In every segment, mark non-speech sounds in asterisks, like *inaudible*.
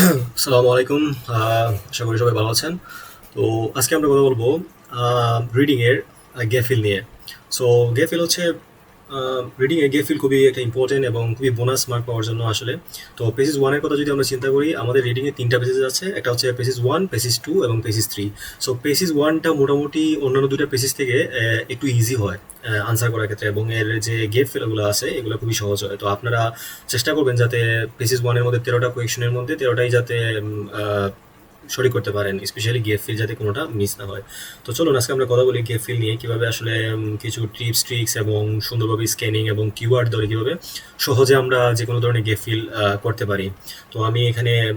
আসসালামু আলাইকুম আশা করি সবাই ভালো আছেন। তো আজকে আমরা কথা বলব রিডিংয়ের গেফিল নিয়ে। সো গেফিল হচ্ছে রিডিংয়ে গেফিল খুবই একটা ইম্পর্টেন্ট এবং খুবই বোনাস মার্ক পাওয়ার জন্য আসলে। তো পেসিস ওয়ানের কথা যদি আমরা চিন্তা করি, আমাদের রিডিংয়ে তিনটা পেসিস আছে। একটা হচ্ছে পেসিস ওয়ান পেসিস টু এবং পেসিস থ্রি সো পেসিস ওয়ানটা মোটামুটি অন্যান্য দুটা পেসিস থেকে একটু ইজি হয় আনসার করার ক্ষেত্রে এবং এর যে গেট ফেলগুলো আছে, এগুলো খুবই সহজ হয়। তো আপনারা চেষ্টা করবেন যাতে পেসিস ওয়ানের মধ্যে তেরোটা কোয়েশনের মধ্যে তেরোটাই যাতে সরি করতে পারেন স্পেশালি গেট ফিল যাতে কোনোটা মিস না হয়। তো চলুন, আজকে আমরা কথা বলি গেট ফিল নিয়ে, কীভাবে আসলে কিছু টিপস ট্রিক্স এবং সুন্দরভাবে স্ক্যানিং এবং কিওয়ার্ড ধরে কীভাবে সহজে আমরা যে কোনো ধরনের গেট ফিল করতে পারি। তো আমি এখানে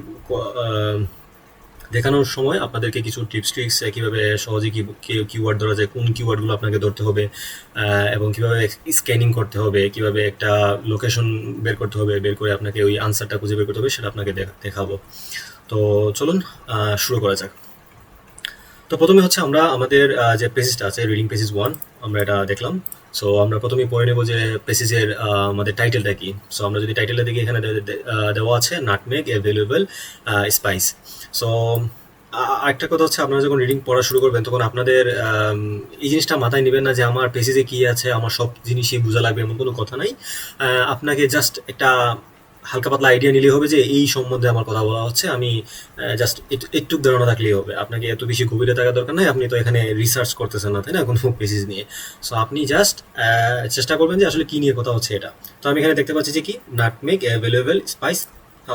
দেখানোর সময় আপনাদেরকে কিছু টিপস ট্রিক্স কীভাবে সহজে কি কিওয়ার্ড ধরা যায়, কোন কিওয়ার্ডগুলো আপনাকে ধরতে হবে এবং কীভাবে স্ক্যানিং করতে হবে, কীভাবে একটা লোকেশন বের করতে হবে, বের করে আপনাকে ওই আনসারটা খুঁজে বের করতে হবে, সেটা আপনাকে দেখ- দেখাবো। তো চলুন শুরু করা যাক। তো প্রথমে হচ্ছে আমরা আমাদের যে পেসিসটা আছে রিডিং পেসিস ওয়ান আমরা এটা দেখলাম। সো আমরা প্রথমেই পড়ে নেব যে পেসিসের আমাদের টাইটেলটা কি। সো আমরা যদি টাইটেলটা দেখি, এখানে দেওয়া আছে নাটমেগ অ্যাভেলেবল স্পাইস সো আরেকটা কথা হচ্ছে, আপনারা যখন রিডিং পড়া শুরু করবেন, তখন আপনাদের এই জিনিসটা মাথায় নেবেন না যে আমার পেসিসে কি আছে, আমার সব জিনিসই বোঝা লাগবে, এমন কোনো কথা নাই। আপনাকে জাস্ট একটা হালকা পাতলা আইডিয়া নিলেই হবে যে এই সম্বন্ধে আমার কথা বলা হচ্ছে, আমি জাস্ট একটু ধারণা থাকলেই হবে। আপনাকে এত বেশি গভীরে থাকার দরকার নাই, আপনি তো এখানে রিসার্চ করতেছেন না, তাই না? কোনো পেসিস নিয়ে। সো আপনি জাস্ট চেষ্টা করবেন যে আসলে কি নিয়ে কথা হচ্ছে এটা। তো আমি এখানে দেখতে পাচ্ছি যে কি? নাটমেক অ্যাভেলেবেল স্পাইস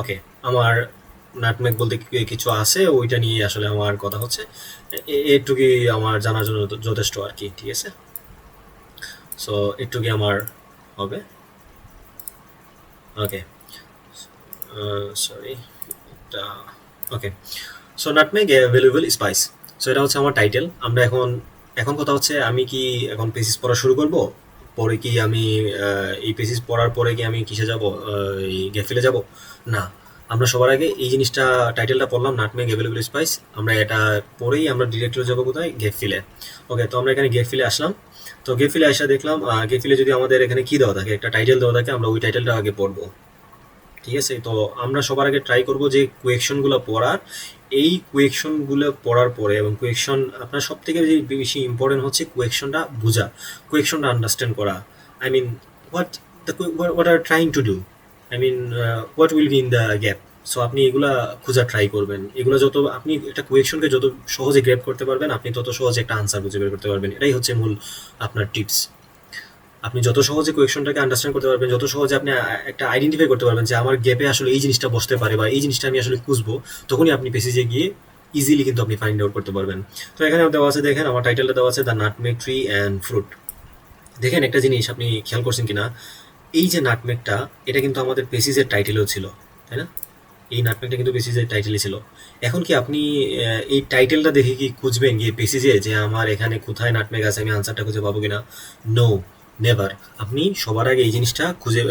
ওকে আমার নাটমেক বলতে কিছু আছে, ওইটা নিয়ে আসলে আমার কথা হচ্ছে। এটুকুই আমার জানার জন্য যথেষ্ট আর কি, ঠিক আছে? সো এটুকুই আমার হবে। ওকে সরি এটা okay so nutmeg available spice so এটা হচ্ছে আমার টাইটেল আমরা এখন এখন কথা হচ্ছে আমি কি এখন পেসিস পড়া শুরু করব? পরে কি আমি এই পেসিস পড়ার পরে কি আমি কিসে যাব? এই গেফিলে যাব? না। আমরা সবার আগে এই জিনিসটা টাইটেলটা পড়লাম নাটমেগ অ্যাভেলেবল স্পাইস আমরা এটা পরেই আমরা ডিরেক্টর যাব কোথায়? গেফিলে ওকে তো আমরা এখানে গেফিলে আসলাম। তো গেফিলে আসা দেখলাম গেফিলে যদি আমাদের এখানে কি দেওয়া থাকে, একটা টাইটেল দেওয়া থাকে, আমরা ওই টাইটেলটা আগে পড়ব। ঠিক আছে? তো আমরা সবার আগে ট্রাই করব যে কোয়েকশনগুলো পড়ার। এই কোয়েকশনগুলো পড়ার পরে এবং কোয়েকশন আপনার সব থেকে যে বেশি ইম্পর্টেন্ট হচ্ছে কোয়েকশনটা বোঝা কোয়েকশনটা আন্ডারস্ট্যান্ড করা। I mean what the what are trying to do I mean what will be in the gap so আপনি এগুলা খোঁজা ট্রাই করবেন। এগুলো যত, আপনি একটা কোয়েকশনকে যত সহজে গ্রেপ করতে পারবেন, আপনি তত সহজে একটা আনসার বুঝে বের করতে পারবেন। এটাই হচ্ছে মূল আপনার টিপস আপনি যত সহজে কোয়েকশনটাকে আন্ডারস্ট্যান্ড করতে পারবেন, যত সহজে আপনি একটা আইডেন্টিফাই করতে পারবেন যে আমার গ্যাপে আসলে এই জিনিসটা বসতে পারে বা এই জিনিসটা আমি আসলে খুঁজবো, তখনই আপনি পেসিজে গিয়ে ইজিলি কিন্তু আপনি ফাইন্ড আউট করতে পারবেন। তো এখানে দেওয়া আছে, দেখেন আমার টাইটেলটা দেওয়া আছে the nutmeg tree and fruit দেখেন একটা জিনিস, আপনি খেয়াল করছেন কিনা? এই যে নাটমেকটা এটা কিন্তু আমাদের পেসিজের টাইটেলও ছিল, তাই না? এই নাটমেকটা কিন্তু পেসিজের টাইটেলই ছিল। এখন কি আপনি এই টাইটেলটা দেখে কি খুঁজবেন গিয়ে পেসিজে যে আমার এখানে কোথায় নাটমেক আছে, আমি আনসারটা খুঁজে পাবো কিনা? নো নেভার আপনি সবার আগে এই জিনিসটা খুঁজে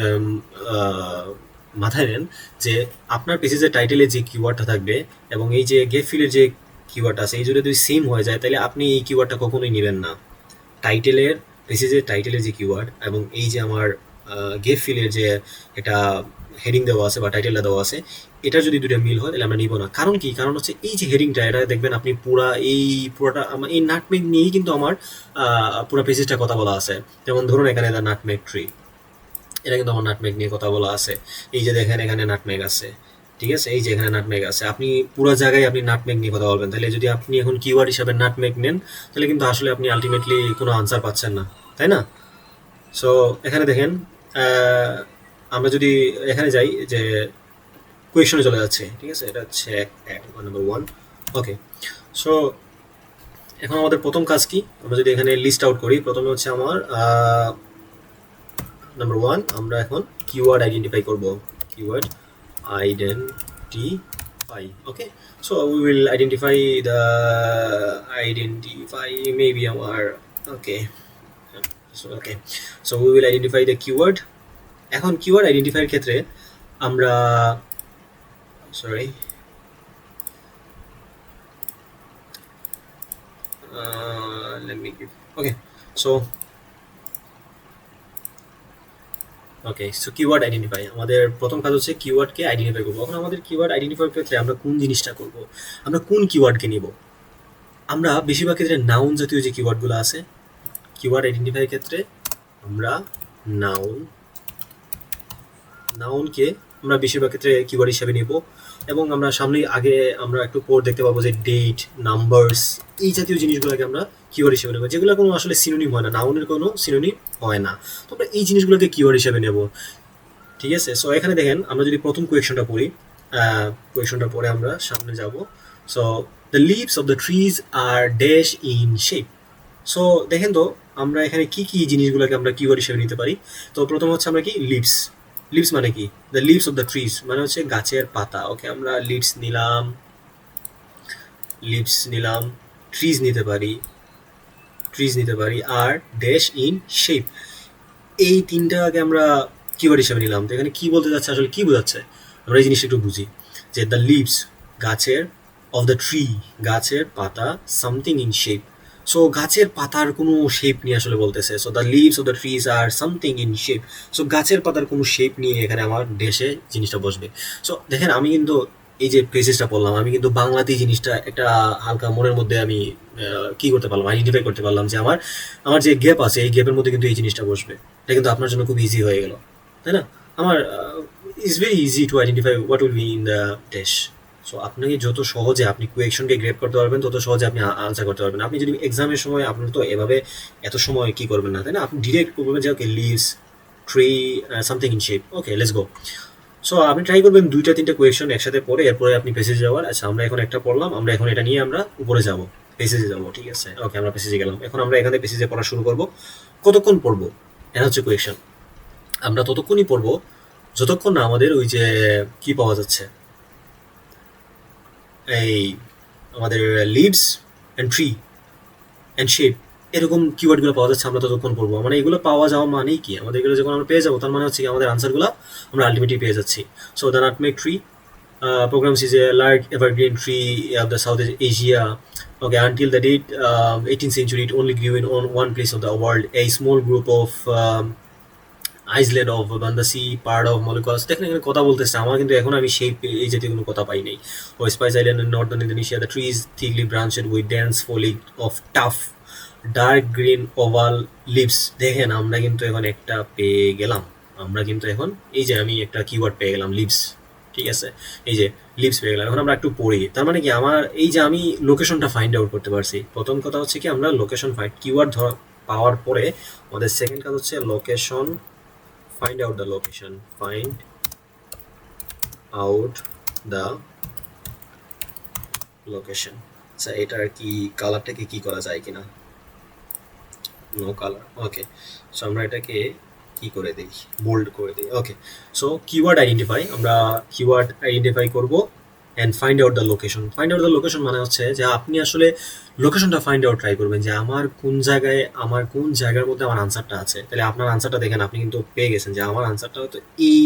মাথায় নেন যে আপনার পেসিজের টাইটেলে যে কিওয়ার্ডটা থাকবে এবং এই যে গেফ ফিলের যে কিওয়ার্ড আছে, এই যদি দুই সেম হয়ে যায়, তাহলে আপনি এই কিওয়ার্ডটা কখনোই নেবেন না। টাইটেলের পেসিজের টাইটেলের যে কিওয়ার্ড এবং এই যে আমার গেফ ফিলের যে একটা হেডিং দেওয়া আছে বা টাইটেলটা দেওয়া আছে, এটা যদি দুটো মিল হয়, তাহলে আমরা নিব না। কারণ কি? কারণ হচ্ছে এই যে হেডিংটা এটা দেখবেন আপনি পুরা এই পুরোটা এই নাটমেক নিয়েই কিন্তু আমার পুরো পেসিসটা কথা বলা আছে। যেমন ধরুন এখানে দ্য নাটমেক ট্রি এটা কিন্তু আমার নাটমেক নিয়ে কথা বলা আছে। এই যে দেখেন এখানে নাটমেক আছে, ঠিক আছে? এই যে এখানে নাটমেক আছে। আপনি পুরো জায়গায় আপনি নাটমেক নিয়ে কথা বলবেন। তাহলে যদি আপনি এখন কিওয়ার্ড হিসাবে নাটমেক নেন, তাহলে কিন্তু আসলে আপনি আলটিমেটলি কোনো আনসার পাচ্ছেন না, তাই না? সো এখানে দেখেন আমরা যদি এখানে যাই যে কোয়েশনে চলে যাচ্ছে, ঠিক আছে? এটা হচ্ছে এক নাম্বার ওয়ান ওকে সো এখন আমাদের প্রথম কাজ কি? আমরা যদি এখানে লিস্ট আউট করি, প্রথমে হচ্ছে আমার নাম্বার ওয়ান আমরা এখন কিওয়ার্ড আইডেন্টিফাই করব। Keyword identify okay so we will identify the identify maybe আমার okay okay so we will identify the keyword এখন কিওয়ার্ড আইডেন্টিফাইয়ের ক্ষেত্রে আমরা sorry let me give okay so keyword identify আমাদের প্রথম কাজ হচ্ছে কিওয়ার্ডকে আইডেন্টিফাই করব। এখন আমাদের কিওয়ার্ড আইডেন্টিফাই ক্ষেত্রে আমরা কোন জিনিসটা করব? আমরা কোন কিওয়ার্ডকে নিব? আমরা বেশিরভাগ ক্ষেত্রে নাউন জাতীয় যে কিওয়ার্ডগুলো আছে কিওয়ার্ড আইডেন্টিফাই ক্ষেত্রে আমরা নাউন নাউনকে আমরা বেশিরভাগ ক্ষেত্রে কিওয়ার্ড হিসাবে নেব এবং আমরা সামনে আগে আমরা একটু পর দেখতে পাবো যে ডেট নাম্বারস এই জাতীয় জিনিসগুলোকে আমরা কিওয়ার্ড হিসেবে নেব, যেগুলো কোনো আসলে সিনোনিম হয় না, নাউনের কোনো সিনোনিম হয় না। তো আমরা এই জিনিসগুলোকে কিওয়ার্ড হিসেবে নেব। ঠিক আছে? সো এখানে দেখেন, আমরা যদি প্রথম কোয়েশনটা পড়ি কোয়েশনটা পরে আমরা সামনে যাব। So the leaves of the trees are dash in shape so দেখেন তো, আমরা এখানে কি কি জিনিসগুলোকে আমরা কিওয়ার্ড হিসেবে নিতে পারি? তো প্রথম হচ্ছে আমরা কি? লিভস লিভস মানে কি? The leaves of the trees মানে হচ্ছে গাছের পাতা। ওকে আমরা লিভস নিলাম লিভস নিলাম ট্রিজ নিতে পারি ট্রিজ নিতে পারি, আর ড্যাশ ইন শেপ এই তিনটাকে আমরা কিওয়ার্ড হিসাবে নিলাম। তো এখানে কি বলতে যাচ্ছে? আসলে কি বোঝাচ্ছে? আমরা এই জিনিসটা একটু বুঝি। যে দ্য লিভস গাছের অফ দ্য ট্রি গাছের পাতা সামথিং ইন শেপ সো গাছের পাতার কোনো শেপ নিয়ে আসলে বলতেছে। So the leaves of the trees are something in shape so গাছের পাতার কোনো শেপ নিয়ে এখানে আমার দেশে জিনিসটা বসবে। সো দেখেন, আমি কিন্তু এই যে প্রেসেসটা পড়লাম, আমি কিন্তু বাংলাতেই জিনিসটা একটা হালকা মনের মধ্যে আমি কি করতে পারলাম আইডেন্টিফাই করতে পারলাম যে আমার আমার যে গ্যাপ আছে, এই গ্যাপের মধ্যে কিন্তু এই জিনিসটা বসবে। এটা কিন্তু আপনার জন্য খুব ইজি হয়ে গেল। তাই না? আমার it's very easy to identify what will be in the dash so আপনাকে যত সহজে আপনি কোয়েকশনকে গ্রেপ করতে পারবেন, তত সহজে আপনি আনসার করতে পারবেন। আপনি যদি এক্সামের সময় আপনার তো এভাবে এত সময় কি করবেন না, তাই না? আপনি ডিরেক্ট করবেন যে okay leaves tree something in shape okay let's go so আপনি ট্রাই করবেন দুইটা, তিনটা কোয়েশন একসাথে পড়ে, এরপরে আপনি পেসেজে যাওয়ার। আচ্ছা আমরা এখন একটা পড়লাম, আমরা এখন এটা নিয়ে আমরা উপরে যাব পেসেজে যাব, ঠিক আছে? ওকে আমরা পেসেজে গেলাম। এখন আমরা এখানে পেসেজে পড়া শুরু করব। কতক্ষণ পড়ব? এটা হচ্ছে কোয়েশন আমরা ততক্ষণই পড়ব, যতক্ষণ না আমাদের ওই যে, কি পাওয়া যাচ্ছে? এই আমাদের leaves and tree and shape এরকম কিওয়ার্ডগুলো পাওয়া যাচ্ছে আমরা ততক্ষণ পড়ব মানে এগুলো পাওয়া যাওয়া মানেই কি আমাদের এগুলো যখন আমরা পেয়ে যাব তার মানে হচ্ছে কি আমাদের আনসারগুলো আমরা আলটিমেটলি পেয়ে যাচ্ছি so the nutmeg tree programs is a large evergreen tree of the South Asia. Okay, until the date um, 18th century, it only one place of the world. A small group of um, island of Banda Sea part of Moluccas দেখেন কথা বলতেছে আমার কিন্তু এখন আমি সেই এই জাতীয় কোনো কথা পাই নাই। ও spice island northern Indonesia the trees thickly branched with dense foliage of tough dark green oval leaves দেখেন, আমরা কিন্তু এখন একটা পেয়ে গেলাম। আমরা কিন্তু এখন, এই যে আমি একটা কিওয়ার্ড পেয়ে গেলাম লিভস ঠিক আছে? এই যে লিভস পেয়ে গেলাম। এখন আমরা একটু পড়ি। তার মানে কি, আমার এই যে আমি লোকেশনটা ফাইন্ড আউট করতে পারছি। প্রথম কথা হচ্ছে কি, আমরা লোকেশন ফাইন্ড কিওয়ার্ড ধর পাওয়ার পরে আমাদের সেকেন্ড কাজ হচ্ছে location find out the location. Find out the location. আচ্ছা এটার কি কালারটাকে কি করা যায় কিনা নো কালার ওকে সো আমরা এটাকে কি করে দিই বোল্ড করে দিই ওকে সো কিওয়ার্ড আইডেন্টিফাই আমরা কিওয়ার্ড আইডেন্টিফাই করব and find out the location find out the location মানে হচ্ছে যে আপনি আসলে লোকেশনটা ফাইন্ড আউট ট্রাই করবেন যে আমার কোন জায়গায়, আমার কোন জায়গার মধ্যে আমার আনসারটা আছে। তাহলে আপনার আনসারটা দেখেন, আপনি কিন্তু পেয়ে গেছেন যে আমার আনসারটা হয়তো এই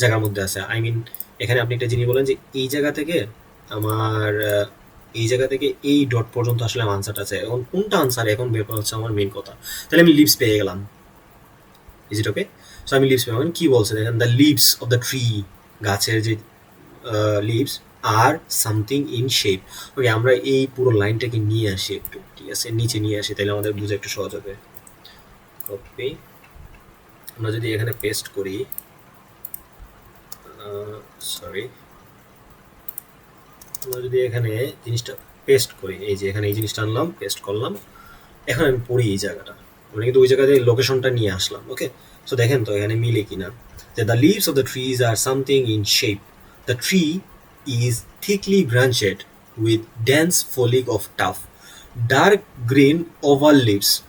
জায়গার মধ্যে আছে। আই মিন এখানে আপনি একটা জিনিস বলেন যে এই জায়গা থেকে আমার এই জায়গা থেকে এই ডট পর্যন্ত আসলে আমার আনসারটা আছে। এখন কোনটা আনসার এখন ব্যাপার হচ্ছে আমার মেন কথা। তাহলে আমি লিভস পেয়ে গেলাম। ইজ ইট ওকে সো আমি লিভস পেলাম কি বলছে? দেখেন the leaves of the tree গাছের যে leaves are something in shape okay আমরা এই পুরো লাইনটাকে নিয়ে আসি একটু, ঠিক আছে? নিচে নিয়ে আসি, তাহলে আমাদের বুঝে একটু সহজ হবে। কপি আমরা যদি এখানে পেস্ট করি সরি আমরা যদি এখানে জিনিসটা পেস্ট করি, এই যে এখানে এই জিনিসটা আনলাম পেস্ট করলাম, এখন আমি পড়ি এই জায়গাটা। আমরা কিন্তু ওই জায়গাতে লোকেশনটা নিয়ে আসলাম ওকে সো দেখেন তো এখানে মিলে কিনা। যে the leaves of the trees are something in shape the tree is thickly branched with dense foliage of tough dark green oval leaves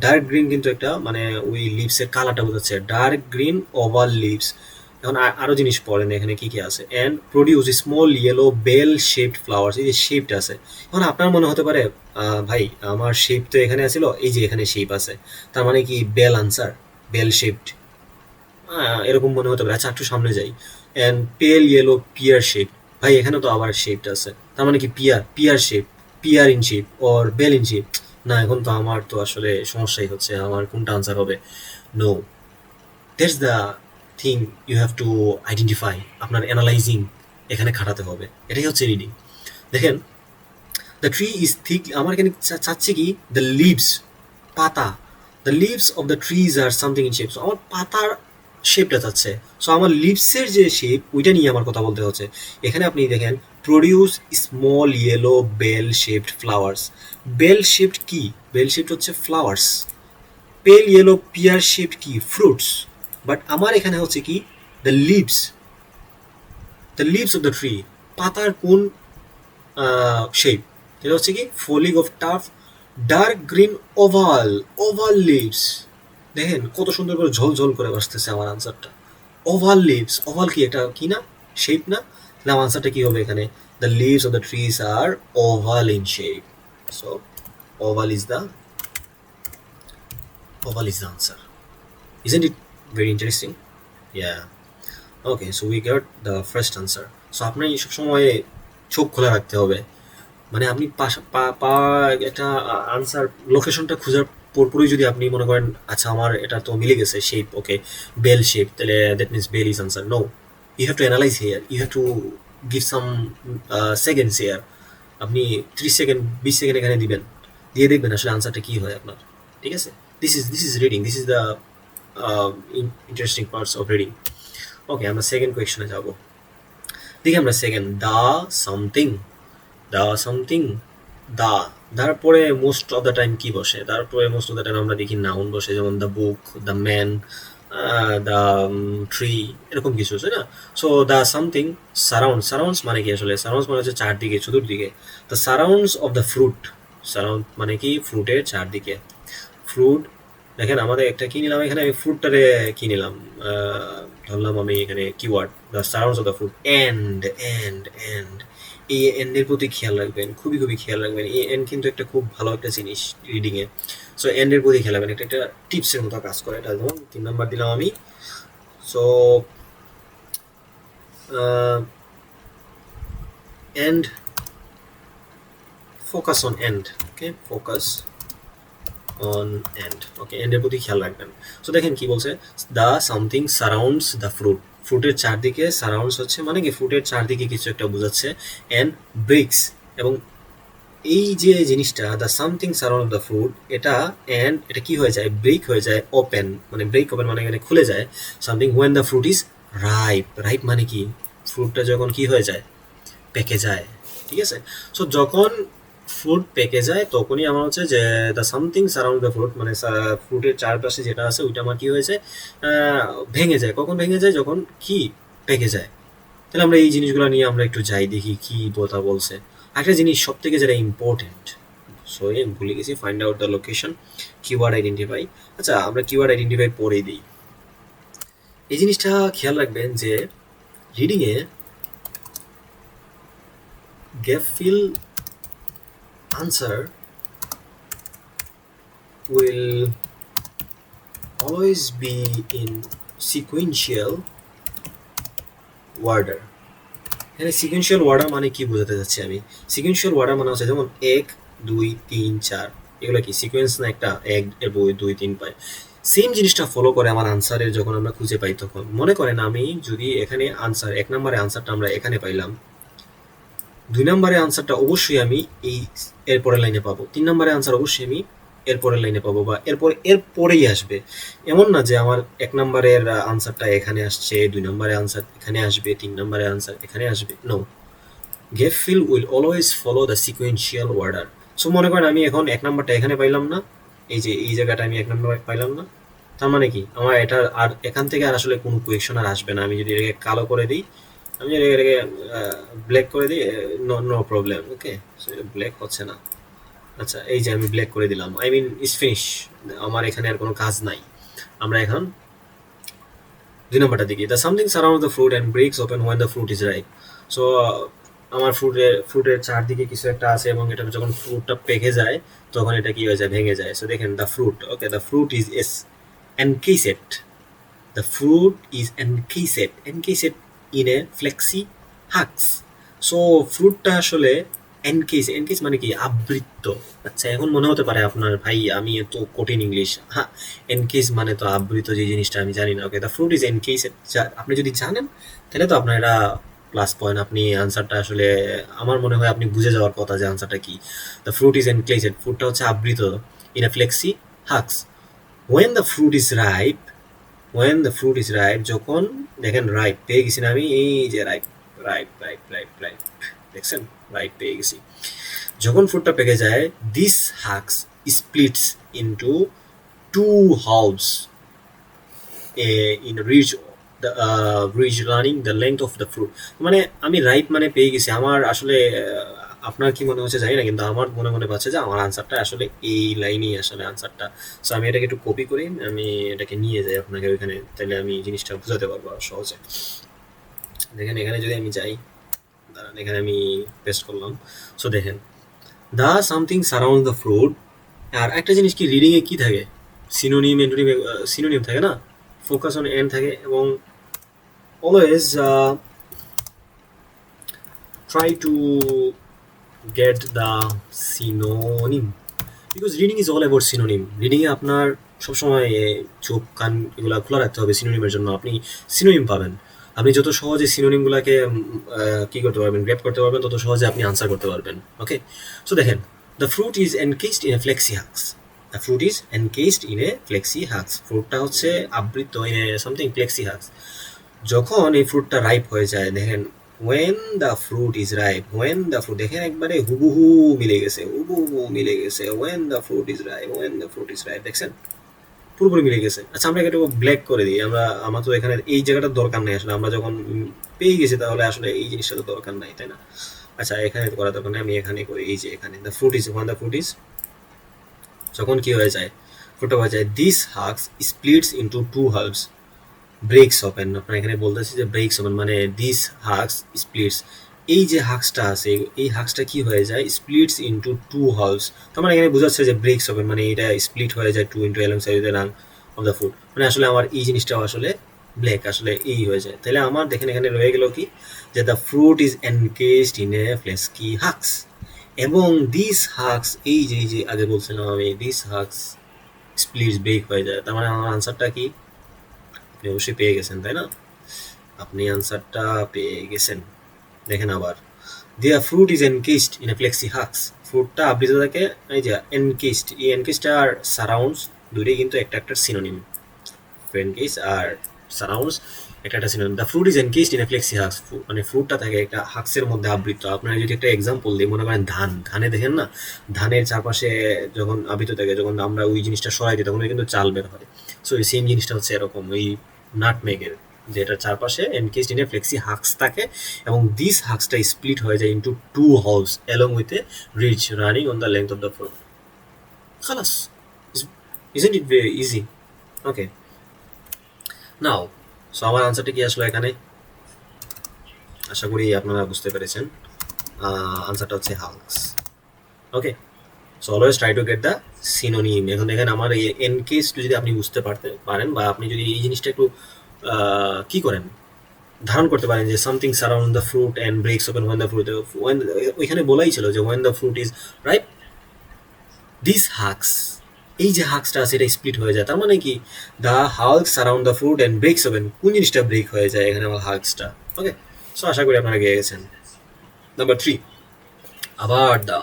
dark green কিন্তু একটা মানে ওই লিভসের কালারটা বোঝাচ্ছে। ডার্ক গ্রিন ওভাল লিভস এখন আর- জিনিস পড়েন এখানে কি কি আছে। And produce small yellow bell shaped flowers এই যে শেপটা আছে। এখন আপনার মনে হতে পারে ভাই, আমার শেপ তো এখানে আছিল, এই যে এখানে শেপ আছে। তার মানে কি বেল আনসার বেল শেপড এরকম মনে হতে পারে। আচ্ছা একটু সামনে যাই। অ্যান্ড পেল ইয়েলো পিয়ার শেপ ভাই, এখানে তো আবার শেপটা আছে। তার মানে কি pear pear shape pear in shape or bell in shape না, এখন তো আমার তো আসলে সমস্যাই হচ্ছে। আমার কোনটা আনসার হবে? No that's the thing you have to identify আপনার অ্যানালাইজিং এখানে খাটাতে হবে। এটাই হচ্ছে রিডিং দেখেন দ্য ট্রি ইজ থিক আমার এখানে চাচ্ছে কি? দ্য লিভস পাতা। The leaves of the trees are something in shape আমার পাতার শেপটা চাচ্ছে সো আমার লিভসের যে শেপ ওইটা নিয়ে আমার কথা বলতে হচ্ছে। এখানে আপনি দেখেন produce small yellow bell shaped flowers bell shaped কি? বেল শেপড হচ্ছে flowers pale yellow pear shaped কি? ফ্রুটস বাট আমার এখানে হচ্ছে কি? The leaves the leaves of the tree পাতার কোন শেপ এটা হচ্ছে কি? Foliage of tough dark green oval oval leaves দেখেন কত সুন্দর করে ঝোল ঝোল করে বসতেছে আমার আনসারটা। ওভাল লিভস ওভাল কি এটা কি না? শেপ না? তাহলে আমার আনসারটা কি হবে এখানে? The leaves of the trees are oval in shape so oval is the oval is the answer isn't it very interesting? Yeah. Okay, so we got the first answer. So আপনার সব সময় চোখ খোলা রাখতে হবে। মানে আপনি পা একটা আনসার লোকেশনটা খোঁজার পরপরই যদি আপনি মনে করেন আচ্ছা আমার এটা তো মিলে গেছে শেপ ওকে বেল শেপ তাহলে that means bell is answer no you have to analyse here you have to give some seconds here আপনি ত্রিশ সেকেন্ড বিশ সেকেন্ড এখানে দিবেন, দিয়ে দেখবেন আসলে আনসারটা কী হয় আপনার, ঠিক আছে? This is this is reading this is the interesting parts of reading okay আমরা সেকেন্ড কোয়েশনে যাব। দেখি আমরা second the something the something the, তারপরে মোস্ট অফ দ্য টাইম কি বসে? তারপরে মোস্ট অফ দ্য টাইম আমরা দেখি নাউন বসে, যেমন the book the man the tree এরকম কিছু, তাই না? So the something surround surrounds মানে কি আসলে? সারাউন্ডস মানে হচ্ছে চারদিকে, চতুর্দিকে। The surrounds of the fruit surround মানে কি? ফ্রুটের চারদিকে। ফ্রুট দেখেন আমাদের একটা কি নিলাম এখানে? আমি ফ্রুটটারে কি নিলাম? ধরলাম আমি এখানে keyword the surrounds of the fruit and and and এই এন্ডের প্রতি খেয়াল রাখবেন, খুবই খুবই খেয়াল রাখবেন। এই এন্ড কিন্তু একটা খুব ভালো একটা জিনিস রিডিং এ। সো এন্ডের প্রতি খেয়াল রাখবেন, একটা একটা টিপসের মতো কাজ করে। এটা যেমন তিন নাম্বার দিলাম আমি। So and focus on and okay focus on and okay এন্ডের প্রতি খেয়াল রাখবেন। সো দেখেন কি বলছে? The something surrounds the fruit ফ্রুটের চারদিকে সারাউন্ডস হচ্ছে মানে কি ফ্রুটের চারদিকে কিছু একটা বোঝাচ্ছে অ্যান্ড ব্রিক্স এবং এই যে জিনিসটা the something surround the fruit এটা অ্যান্ড এটা কি হয়ে যায়? ব্রেক হয়ে যায় ওপেন মানে ব্রেক ওপেন মানে এখানে খুলে যায় something when the fruit is ripe ripe মানে কি? ফ্রুটটা যখন কি হয়ে যায়? পেকে যায়, ঠিক আছে? সো যখন ফ্রুট পেকে যায় তখনই আমার হচ্ছে যে the something surround the fruit মানে ফ্রুটের চারপাশে যেটা আছে, ওইটা আমার কি হয়েছে ভেঙে যায়। কখন ভেঙে যায়? যখন কি পেকে যায়। তাহলে আমরা এই জিনিসগুলো নিয়ে আমরা একটু যাই, দেখি কি কথা বলছে। একটা জিনিস সব থেকে যেটা ইম্পর্টেন্ট সো এই ভুলে গেছি find out the location keyword identify আচ্ছা আমরা কিওয়ার্ড আইডেন্টিফাই পরেই দিই। এই জিনিসটা খেয়াল রাখবেন যে রিডিংয়ে gap fill answer will always be in sequential order. এখানে সিকুয়েন্সিয়াল ওয়ার্ডার মানে কি বোঝাতে যাচ্ছি আমি? সিকুয়েন্সিয়াল ওয়ার্ডার মানে হচ্ছে যেমন এক, দুই, তিন, চার। এগুলো কি? সিকোয়েন্স না একটা এক দুই দুই, তিন পাই সেম জিনিসটা ফলো করে আমার আনসারের যখন আমরা খুঁজে পাই তখন। মনে করেন আমি যদি এখানে আনসার এক নম্বরে আনসারটা আমরা এখানে পাইলাম। দুই নম্বরে আনসারটা অবশ্যই আমি এই এরপরের লাইনে পাবো। তিন নম্বরে আনসার অবশ্যই আমি এরপরের লাইনে পাবো বা এরপর এর পরেই আসবে। এমন না যে আমার এক নম্বরের আনসারটা এখানে আসছে, দুই নম্বরে আনসার এখানে আসবে, তিন নম্বরে আনসার এখানে আসবে। No gap fill will always follow the sequential order so মনে করেন আমি এখন এক নম্বরটা এখানে পাইলাম না, এই যে, এই জায়গাটা আমি এক নম্বর পাইলাম না। তার মানে কি? আমার এটা আর এখান থেকে আর আসলে কোনো কোয়েকশন আর আসবে না। আমি যদি এটাকে কালো করে দিই আমি যদি এটাকে ব্ল্যাক করে দিই no no problem okay black হচ্ছে না। আচ্ছা এই যে আমি ব্ল্যাক করে দিলাম। আই মিন ইস ফিনিশ আমার এখানে আর কোনো কাজ নাই। আমরা এখন দুই নম্বরটা দেখি the something surround the fruit and breaks open when the fruit is ripe so আমার ফ্রুটের ফ্রুটের চারদিকে কিছু একটা আছে এবং এটা যখন ফ্রুটটা পেকে যায়, তখন এটা কি হয়ে যায়? ভেঙে যায়। সো দেখেন the fruit okay the fruit is as encased the fruit is encased encased in a fleshy হাক্স so ফ্রুটটা আসলে এনকেস এনকেস মানে কি? আবৃত্ত। আচ্ছা এখন মনে হতে পারে আপনার, ভাই, আমি এত কঠিন ইংলিশ। হ্যাঁ এনকেস মানে তো আবৃত যে জিনিসটা, আমি জানি না। Okay the fruit is encase আপনি যদি জানেন, তাহলে তো আপনার এটা প্লাস পয়েন্ট আপনি আনসারটা আসলে, আমার মনে হয় আপনি বুঝে যাওয়ার কথা যে আনসারটা কি। দ্য ফ্রুট ইজ এনক্লেজেড ফ্রুটটা হচ্ছে আবৃত in a fleshy হাক্স when the fruit is ripe when the fruit is ripe যখন দেখেন রাইপ পেয়ে গেছি না আমি, এই যে ripe ripe ripe ripe ripe দেখছেন? রাইপ পেয়ে গেছি। যখন ফ্রুটটা পেকে যায় this হাক্স splits into two halves in ridge ridge running the length of the fruit মানে আমি রাইপ মানে পেয়ে গেছি। আমার আসলে আপনার কি মনে হচ্ছে? জানি না, কিন্তু আমার মনে মনে পাচ্ছে যে আমার আনসারটা আসলে এই লাইনেই আসলে আনসারটা সো আমি এটাকে একটু কপি করি, আমি এটাকে নিয়ে যাই আপনাকে ওইখানে, তাহলে আমি জিনিসটা বুঝাতে পারব সহজে। দেখেন, এখানে যদি আমি যাই, দাঁড়ান, এখানে আমি পেস্ট করলাম। সো দেখেন the something surround the fruit আর একটা জিনিস কি রিডিংয়ে কি থাকে? সিনোনিম এন্টোনিম সিনোনিম থাকে না? ফোকাস অন এন্ড থাকে এবং always try to get the synonym because reading is all about synonym রিডিংয়ে আপনার সবসময় চোখ, কান এগুলো খোলা রাখতে হবে সিনোনিমের জন্য। আপনি সিনোনিম পাবেন। আপনি যত সহজে সিনোনিমগুলোকে কি করতে পারবেন গ্রেপ করতে পারবেন, তত সহজে আপনি আনসার করতে পারবেন। ওকে সো দেখেন the fruit is encased in a fleshy husks the fruit is encased in a fleshy হাক্স ফ্রুটটা হচ্ছে আবৃত in a something fleshy husks যখন এই ফ্রুটটা রাইপ হয়ে যায়, দেখেন when the fruit is ripe when the fruit দেখেন একবারে হুবহু মিলে গেছে, হুবহু মিলে গেছে when the fruit is ripe when the fruit is ripe দেখছেন? পুরোপুরি মিলে গেছে। আচ্ছা আমরা একটু ব্ল্যাক করে দিই, আমরা, আমার তো এখানে এই জায়গাটার দরকার নেই আসলে, আমরা যখন পেয়ে গেছি তাহলে আসলে এই জিনিসটা তো দরকার নাই, তাই না? আচ্ছা এখানে করা দরকার নেই, আমি এখানে করি, এই যে এখানে the fruit is one the fruit is যখন কি হয়ে যায় ফ্রুটটা হয়ে যায় this হাক্স splits into two halves breaks open আপনার এখানে বলতেছি যে ব্রেকস ওপেন মানে দিস হাক্স স্প্লিটস এই যে হাক্সটা আছে, এই হাক্সটা কি হয়ে যায়? স্প্লিটস ইন্টু টু হাউস তার মানে এখানে বোঝাচ্ছে যে ব্রেকস ওপেন মানে এটা স্প্লিট হয়ে যায় two into along side wrong of the food মানে আসলে আমার এই জিনিসটাও আসলে ব্ল্যাক আসলে এই হয়ে যায়। তাহলে আমার দেখেন এখানে রয়ে গেল কি? যে the fruit is encased in a fleshy হাক্স এবং দিস হাক্স এই যে যে আগে বলছিলাম আমি দিস হাক্স স্প্লিটস ব্রেক হয়ে যায়। তার মানে আমার আনসারটা কি? আপনি অবশ্যই পেয়ে গেছেন, তাই না? আপনি আনসারটা পেয়ে গেছেন। দেখেন আবার। Their fruit is encased in a fleshy হাক্স ফ্রুটটা আবৃত থাকে এই যে এনকেসড এই এনকেসড আর সারাউন্ডস দুটোই কিন্তু একটা একটা সিনোনিম এনকেস আর সারাউন্ডস একটা একটা synonym the fruit is encased in a fleshy হাক্স মানে ফ্রুটটা থাকে একটা হাক্সের মধ্যে আবৃত। আপনার যদি একটা এক্সাম্পল দিই, মনে করেন ধান। ধানে দেখেন না? ধানের চারপাশে যখন আবৃত থাকে, যখন আমরা ওই জিনিসটা সরাই দিই, তখন কিন্তু চাল বের হয়। সো এই সেম জিনিসটা হচ্ছে এরকম। ওই নাটমেগের যেটার চারপাশে এনকেসড ইন ফ্লেক্সি হাক্স থাকে এবং দিস হাক্সটা স্প্লিট হয়ে যায় into two halves along with a ridge running on the length of the fruit খালাস isn't it very easy okay now so আমার আনসারটা কি আসলো এখানে? আশা করি আপনারা বুঝতে পেরেছেন। আনসারটা হচ্ছে হাক্স। Okay so always try to get the synonym এখন দেখেন আমার এই এন এনকেসটা যদি আপনি বুঝতে পারতে পারেন বা আপনি যদি এই জিনিসটা একটু কি করেন? ধারণ করতে পারেন যে something surround the fruit and breaks open when the fruit when ওইখানে বলাই ছিল যে when the fruit is ripe this হাক্স এই যে হাক্সটা আছে এটা স্প্লিট হয়ে যায়। তার মানে কি? The হাক্স surround the fruit and breaks open কোন জিনিসটা ব্রেক হয়ে যায় এখানে আমার হাক্সটা ওকে সো আশা করি আপনারা গিয়ে গেছেন। নাম্বার থ্রি আবার দা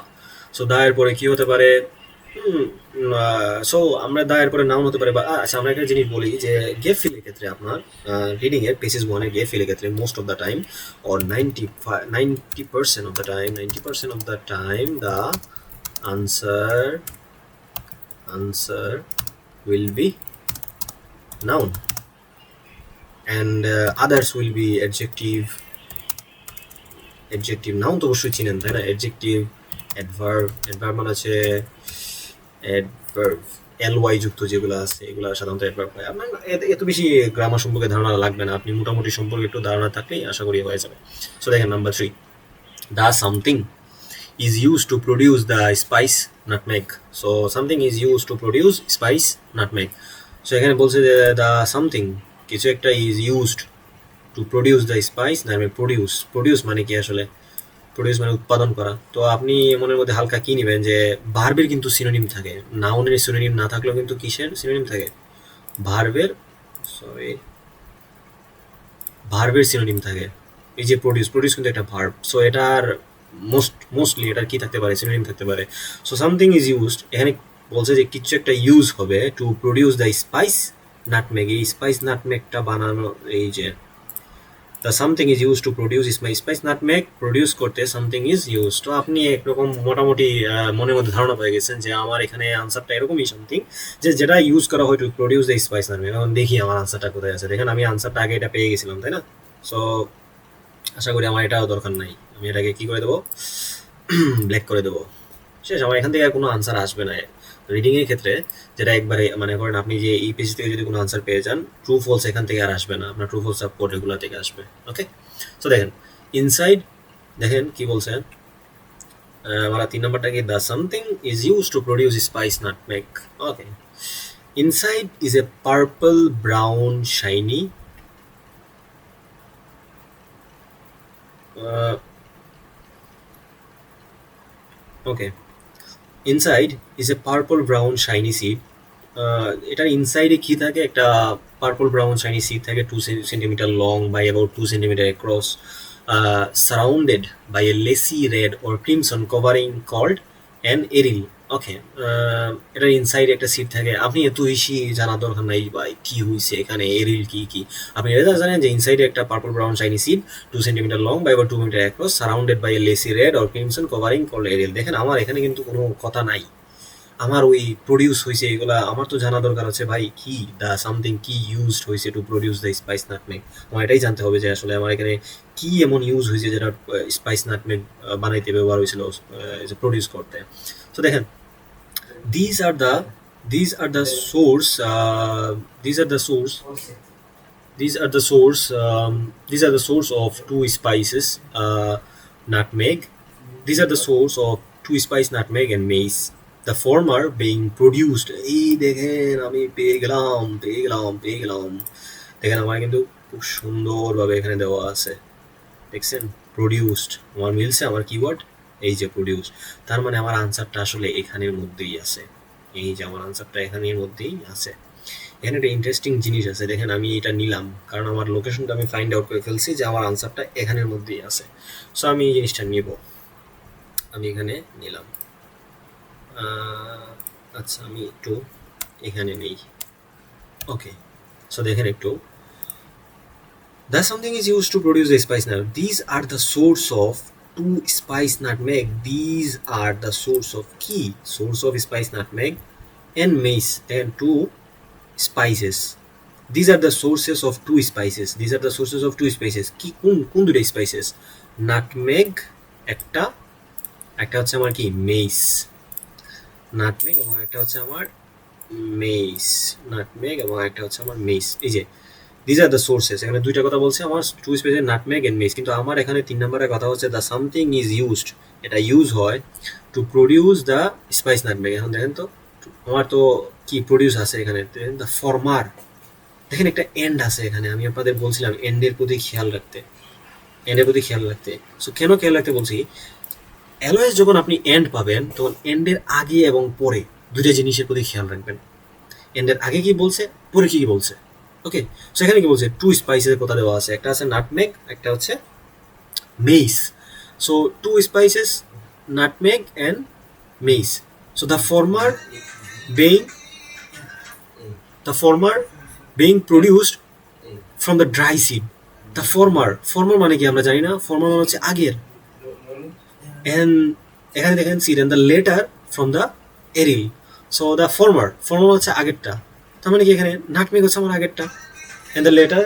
সো দায়ের পরে কি হতে পারে? সো আমরা দায়ের পরে নাউন হতে পারে বা আচ্ছা আমরা একটা জিনিস বলি যে গেপ ফিলের ক্ষেত্রে আপনার রিডিং এর পেসিস ওয়ানে গেপ ফিলের ক্ষেত্রে most of the time or ninety ninety percent of the time ninety percent of the time the answer answer will be and uh, others will be adjective adjective noun তো অবশ্যই চিনেন তাই না? Adjective adverb adverb মানে আছে adverb LY যুক্ত যেগুলো আছে, এগুলো সাধারণত অ্যাডভার্ব হয়। আপনার এত বেশি গ্রামার সম্পর্কে ধারণা লাগবে না। আপনি মোটামুটি সম্পর্কে একটু ধারণা থাকলেই আশা করি হয়ে যাবে। সো দেখেন number three the something is use to produce the spice nutmeg so something is use to produce spice nutmeg so এখানে বলছে যে দা সামথিং কিছু একটা is used to produce the spice nutmeg produce produce মানে কি আসলে? Produce মানে উৎপাদন করা। তো আপনি মনের মধ্যে হালকা কি নেবেন যে ভার্বের কিন্তু সিনোনিম থাকে। নাউনের সিনোনিম না থাকলেও কিন্তু কিসের সিনোনিম থাকে? ভার্বের সরি ভার্বের সিনোনিম থাকে। এই যে প্রডিউস প্রডিউস কিন্তু একটা ভার্ব সো এটার মোস্ট মোস্টলি এটার কি থাকতে পারে? সিনোনিম থাকতে পারে। সো সামথিং ইজ ইউজড এখানে বলছে যে কিছু একটা ইউজ হবে to produce the spice nutmeg এই স্পাইস নাটমেগটা বানানো, এই যে the something is use to produce spice nutmeg produce করতে সামথিং ইজ ইউজ তো আপনি একরকম মোটামুটি মনের মধ্যে ধারণা পেয়ে গেছেন যে আমার এখানে আনসারটা এরকমই সামথিং যে যেটা ইউজ করা হয় to produce the spice nutmeg এখন দেখি আমার আনসারটা কোথায় আছে। দেখেন আমি আনসারটা আগে এটা পেয়ে গেছিলাম, তাই না? সো আশা করি আমার এটাও দরকার নাই। আমি এটাকে কি করে দেবো? *clears throat* ব্ল্যাক করে দেবো। শেষ, আমার এখান থেকে আর কোনো আনসার আসবে না। রিডিং এর ক্ষেত্রে যেটা একবারে মানে করেন আপনি যে এই থেকে যদি কোনো আনসার পেয়ে যান ট্রু ফলস এখান থেকে আর আসবে না। আপনার ট্রু ফলস সব কোড থেকে আসবে। ওকে তো দেখেন ইনসাইড দেখেন কি বলছেন আহ, আমরা তিন নম্বরটা কি? The something is use to produce spice nutmeg okay inside is a purple brown shiny okay inside is a purple brown shiny seed এটার ইনসাইডে কি থাকে? একটা পার্পল ব্রাউন শাইনি সিড থাকে two centimetre long by about two centimetre cross surrounded by a lacy red or crimson covering called an aril okay এটার ইনসাইডে একটা seat থাকে। আপনি এত বেশি জানার দরকার নাই ভাই কি হয়েছে এখানে এরিল কি কি? আপনি এটা জানেন যে ইনসাইডে একটা purple brown shiny seed two centimetre long by two metre across surrounded by lacy red or crimson covering call aril দেখেন, আমার এখানে কিন্তু কোনো কথা নাই। আমার ওই প্রডিউস হয়েছে এগুলা, আমার তো জানা দরকার আছে ভাই কি দা সামথিং কি ইউজড হয়েছে to produce the spice nutmeg আমার এটাই জানতে হবে যে আসলে আমার এখানে কি এমন ইউজ হয়েছে যেটা স্পাইস নাটমেগ বানাইতে ব্যবহার হয়েছিল প্রডিউস করতে। তো দেখেন these are the these are the source these are the source these are the source um, these are the source of two spices uh, nutmeg these are the source of two spice nutmeg and mace the former being produced এই দেখেন আমি পেয়ে গেলাম পেয়ে গেলাম পেয়ে গেলাম দেখেন আমার কিন্তু খুব সুন্দরভাবে এখানে দেওয়া আছে দেখছেন প্রডিউসড আমার মিলছে আমার কিওয়ার্ড এই যে প্রডিউস তার মানে আমার আনসারটা আসলে এখানের মধ্যেই আছে। এই যে আমার আনসারটা এখানের মধ্যেই আছে। এখানে একটা ইন্টারেস্টিং জিনিস আছে দেখেন আমি এটা নিলাম কারণ আমার লোকেশনটা আমি ফাইন্ড আউট করে ফেলছি যে আমার আনসারটা এখানের মধ্যেই আছে। সো আমি এই জিনিসটা নিব। আমি এখানে নিলাম। আচ্ছা আমি একটু এখানে নেই। ওকে সো দেখেন একটু। Thus, something is used to produce the spice R the source the two spice nutmeg. These are the source of key source of spice nutmeg and mace. Then two spices. These are the sources of two spices. These are the sources of two spices. কি কোন কোন দুটো spices nutmeg একটা একটা হচ্ছে আমার কি মেইস nutmeg এবং একটা হচ্ছে আমার মেইস নাটমেগ এবং একটা হচ্ছে আমার মেইস এই যে দিজ আর দ্য সোর্সেস এখানে দুইটা কথা বলছে, আমার টু স্পেসের নাটমেগ এন্ড মেইস কিন্তু আমার এখানে তিন নম্বরের কথা হচ্ছে দ্য সামথিং ইজ ইউজড এটা ইউজ হয় to produce the spice nutmeg এখন দেখেন তো, আমার তো কি প্রডিউস আছে এখানে? দ্য ফর্মার দেখেন একটা এন্ড আছে এখানে, আমি আপনাদের বলছিলাম এন্ডের প্রতি খেয়াল রাখতে। এন্ডের প্রতি খেয়াল রাখতে। সো কেন খেয়াল রাখতে বলছি? অ্যালওয়েজ যখন আপনি এন্ড পাবেন, তখন এন্ডের আগে এবং পরে দুইটা জিনিসের প্রতি খেয়াল রাখবেন। এন্ডের আগে কি বলছে, পরে কি বলছে? ওকে সো এখানে কি বলছে? টু স্পাইসের কথা দেওয়া আছে। একটা আছে নাটমেক একটা হচ্ছে mace so two spices nutmeg and mace so the former being the former being produced from the dry seed the former former মানে কি আমরা জানি না? ফর্মার মানে হচ্ছে আগের। এন্ড এখানে দেখেন seed and the latter from the aril so the former former হচ্ছে আগেরটা। তার মানে কি এখানে নাটমেগ হচ্ছে আমার আগেরটা? And the latter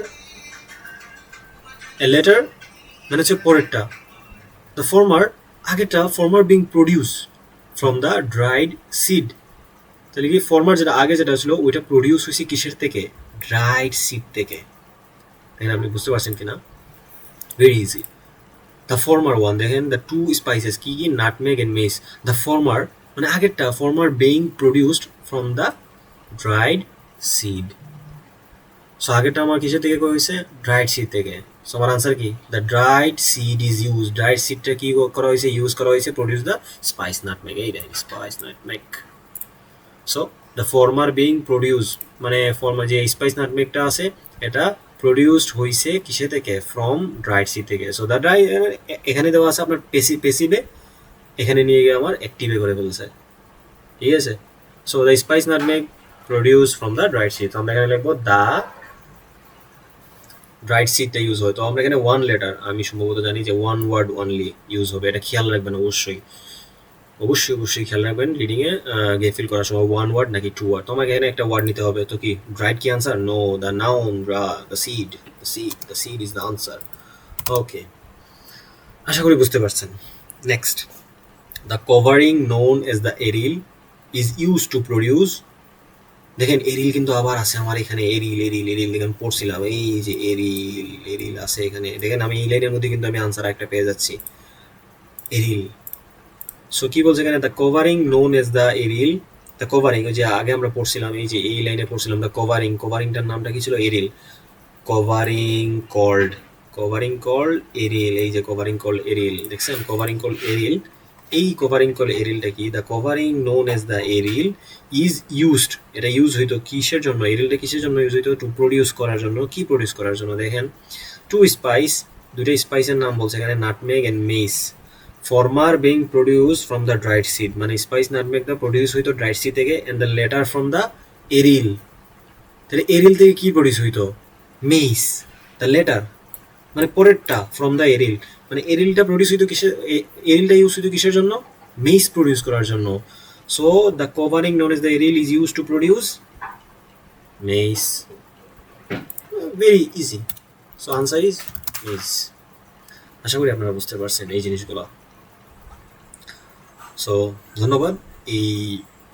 a latter মানে হচ্ছে পরেরটা। দ্য ফর্মার আগেরটা former being produced from the dried seed তাহলে কি ফর্মার যেটা আগে যেটা ছিল, ওইটা প্রডিউস হয়েছে কিসের থেকে? ড্রাইড সিড থেকে। দেখেন আপনি বুঝতে পারছেন কিনা? Very easy the former one দেখেন দ্য টু স্পাইসেস কি কি? Nutmeg and mace the former মানে আগেরটা former being produced from the dried seed so আগেরটা আমার কিসের থেকে হয়েছে? ড্রাইড সিড থেকে। সো আমার আনসার কি? The dried seed is use dried সিডটা কি করা হয়েছে? ইউজ করা হয়েছে প্রডিউস দ্য স্পাইস নাটমেগ এই দেখেন spice nutmeg so the former being produce মানে ফর্মার যে স্পাইস নাটমেগটা আছে, এটা প্রডিউসড হয়েছে কিসে থেকে? ফ্রম ড্রাইড সি থেকে। সো দ্য ড্রাই এখানে দেওয়া আছে আপনার পেসি পেসিভে এখানে নিয়ে গিয়ে আমার অ্যাক্টিভে করে ফেলছে। ঠিক আছে? So the spice nutmeg produce from the dried seed তো আমরা এখানে লিখব দ্য ড্রাইড সিডটা ইউজ হয়। তো আমরা এখানে ওয়ান লেটার আমি সম্ভবত জানি যে ওয়ান ওয়ার্ড অনলি ইউজ হবে। এটা খেয়াল রাখবেন অবশ্যই। অবশ্যই অবশ্যই খেয়াল রাখবেন। রিডিংয়ে গে ফিল করার সময় ওয়ান ওয়ার্ড নাকি টু ওয়ার্ড তোমাকে এখানে একটা ওয়ার্ড নিতে হবে। তো কি ড্রাইড কি আনসার নো দ্য নাউন রা the seed the seed the seed is the answer okay আশা করি বুঝতে পারছেন। Next the covering known as the aril is use to produce দেখেন, এরিল কিন্তু আবার আছে আমার এখানে, এরিল এরিল এরিল, দেখেন, পড়ছিলাম। এই যে এরিল এরিল আছে এখানে। দেখেন, আমি এই লাইনের মধ্যে কিন্তু আমি আনসার একটা পেয়ে যাচ্ছি। এরিল। সো কি বলছে এখানে? The covering known as the aril. The covering ওই যে আগে আমরা পড়ছিলাম, এই যে এই লাইনে পড়ছিলাম দ্য কভারিং কভারিংটার নামটা কি ছিল? Aril. Covering called covering called aril, এই যে কভারিং কল এরিল, দেখছেন? Covering call aril. এই কভারিং কল এরিলটা কি? The covering known as the aril is used এটা ইউজ হইতো কিসের জন্য? এরিলটা কিসের জন্য ইউজ হইতো? টু প্রডিউস করার জন্য। কি প্রডিউস করার জন্য? দেখেন টু স্পাইস দুটো স্পাইসের নাম বলছে এখানে nutmeg and mace former being produce from the dried seed মানে স্পাইস নাটমেগটা প্রডিউস হইতো ড্রাইড সিড থেকে and the latter from the aril তাহলে এরিল থেকে কি প্রডিউস হইতো? মেইস দ্য লেটার মানে পরেরটা ফ্রম দ্য এরিল মানে এরিলটা প্রডিউস হইতো কিসের এরিলটা ইউজ হইতো কিসের জন্য? মেইস প্রডিউস করার জন্য। So the covering known as the aril is use to produce mace very easy so answer is mace আশা করি আপনারা বুঝতে পারছেন এই জিনিসগুলো। সো ধন্যবাদ। এই,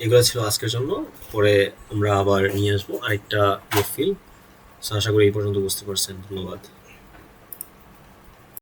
এগুলো ছিল আজকের জন্য। পরে আমরা আবার নিয়ে আসব আরেকটা ফিল সো আশা করি এই পর্যন্ত বুঝতে পারছেন। ধন্যবাদ।